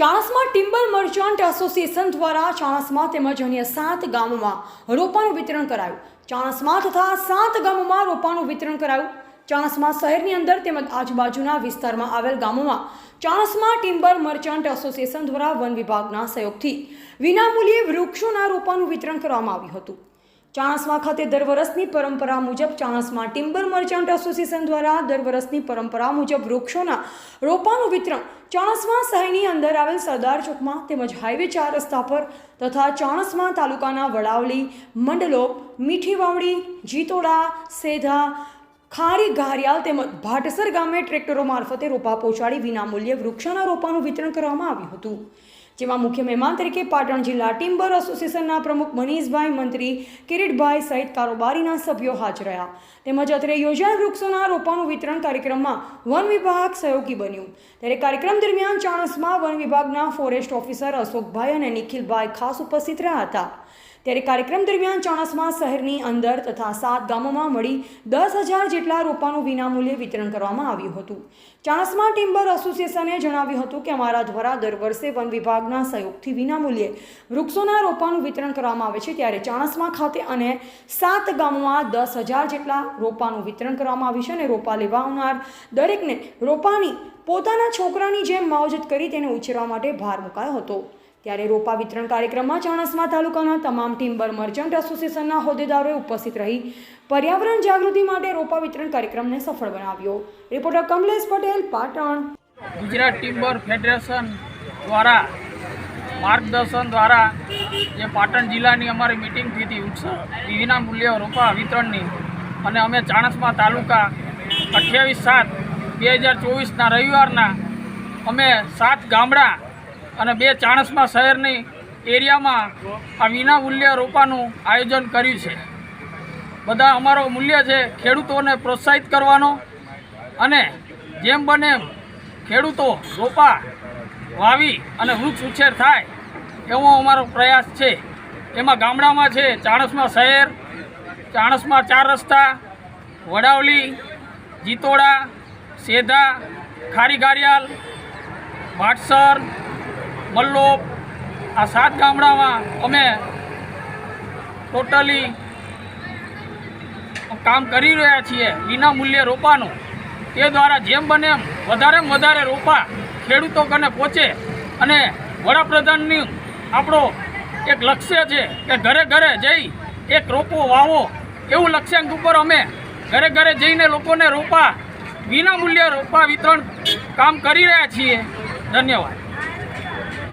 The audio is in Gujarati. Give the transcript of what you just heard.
ચાણસ્મા ટિમ્બર મર્ચન્ટ એસોસિએશન દ્વારા ચાણસ્મા તેમજ અન્ય સાત ગામોમાં રોપાનું વિતરણ કરાયું. ચાણસમાં તથા સાત ગામોમાં રોપાનું વિતરણ કરાયું. ચાણસ્મા શહેરની અંદર તેમજ આજુબાજુના વિસ્તારમાં આવેલ ગામોમાં ચાણસ્મા ટિમ્બર મર્ચન્ટ એસોસિએશન દ્વારા વન વિભાગના સહયોગથી વિનામૂલ્યે વૃક્ષોના રોપાનું વિતરણ કરવામાં આવ્યું હતું. ચાણસ્મા ખાતે દર વર્ષની પરંપરા મુજબ ચાણસમા ટિમ્બર મર્ચન્ટ એસોસિએશન દ્વારા દર વર્ષની પરંપરા મુજબ વૃક્ષોના રોપાનું વિતરણ ચાણસમા શહેરની અંદર આવેલ સરદાર ચોકમાં તેમજ હાઈવે ચાર રસ્તા પર તથા ચાણસમા તાલુકાના વડાવલી મંડલોપ મીઠી વાવડી જીતોડા, સેધા, ખારી ઘારિયાલ તેમજ ભાટસર ગામે ટ્રેક્ટરો મારફતે રોપા પહોંચાડી વિનામૂલ્યે વૃક્ષોના રોપાનું વિતરણ કરવામાં આવ્યું હતું. જેમાં મુખ્ય મહેમાન તરીકે પાટણ જિલ્લા ટિમ્બર એસોસિએશનના પ્રમુખ મનીષભાઈ મંત્રી, કિરીટભાઈ સહિત કારોબારીના સભ્યો હાજર રહ્યા. તેમજ અત્રે યોજાયેલ વૃક્ષોના રોપાનું વિતરણ કાર્યક્રમમાં વન વિભાગ સહયોગી બન્યું. ત્યારે કાર્યક્રમ દરમિયાન ચાણસમાં વન વિભાગના ફોરેસ્ટ ઓફિસર અશોકભાઈ અને નિખિલભાઈ ખાસ ઉપસ્થિત રહ્યા હતા. ત્યારે કાર્યક્રમ દરમિયાન ચાણસમાં શહેરની અંદર તથા સાત ગામોમાં મળી દસ હજાર જેટલા રોપાનું વિનામૂલ્યે વિતરણ કરવામાં આવ્યું હતું. ચાણસમાં ટિમ્બર એસોસિએશને જણાવ્યું હતું કે અમારા દ્વારા દર વર્ષે વન વિભાગના સહયોગથી વિનામૂલ્યે વૃક્ષોના રોપાનું વિતરણ કરવામાં આવે છે ત્યારે ચાણસ્મા ખાતે અને સાત ગામોમાં દસ હજાર જેટલા રોપાનું વિતરણ કરવામાં આવ્યું છે અને રોપા લેવા આવનાર દરેકને રોપાની પોતાના છોકરાની જેમ માવજત કરી તેને ઉછેરવા માટે ભાર મુકાયો હતો. ત્યારે રોપા વિતરણ કાર્યક્રમમાં ચાણસ્મા તાલુકાના તમામ ટિમ્બર મર્ચન્ટ એસોસિએશનના હોદ્દેદારોએ ઉપસ્થિત રહી પર્યાવરણ જાગૃતિ માટે રોપા વિતરણ કાર્યક્રમને સફળ બનાવ્યો. Reporter Kamlesh Patel, Patan. Gujarat timber federation દ્વારા માર્ગદર્શન દ્વારા જે પાટણ જિલ્લાની અમારી મિટિંગ થઈ હતી, ઉત્સવ વિના મૂલ્ય રોપા, વિતરણની અને અમે ચાણસમા તાલુકા અઠ્યાવીસ સાત બે હજાર ચોવીસના રવિવારના અમે સાત ગામડા અને બે ચાણસમા શહેરની એરિયામાં આ વિના મૂલ્ય રોપાનું આયોજન કર્યું છે. બધા અમારો મૂલ્ય છે ખેડૂતોને પ્રોત્સાહિત કરવાનો અને જેમ બને ખેડૂતો રોપા વાવી અને વૃક્ષ ઉછેર થાય એવો અમારો પ્રયાસ છે. એમાં ગામડામાં છે ચાણસમાં શહેર, ચાણસમાં ચાર રસ્તા, વડાવલી, જીતોડા, સેધા, ખારી ગારિયાલ ભાટસર મલ્લોપ, આ સાત ગામડામાં અમે ટોટલી કામ કરી રહ્યા છીએ. વિના મૂલ્યે રોપાનું. તે દ્વારા જેમ બને એમ વધારેમાં વધારે રોપા ખેડૂતો કને પહોંચે અને વડાપ્રધાનની આપણો એક લક્ષ્ય છે કે ઘરે ઘરે જઈ એક રોપો વાવો એવું લક્ષ્યાંક ઉપર અમે ઘરે ઘરે જઈને લોકોને રોપા વિના મૂલ્યે રોપા વિતરણ કામ કરી રહ્યા છીએ. ધન્યવાદ.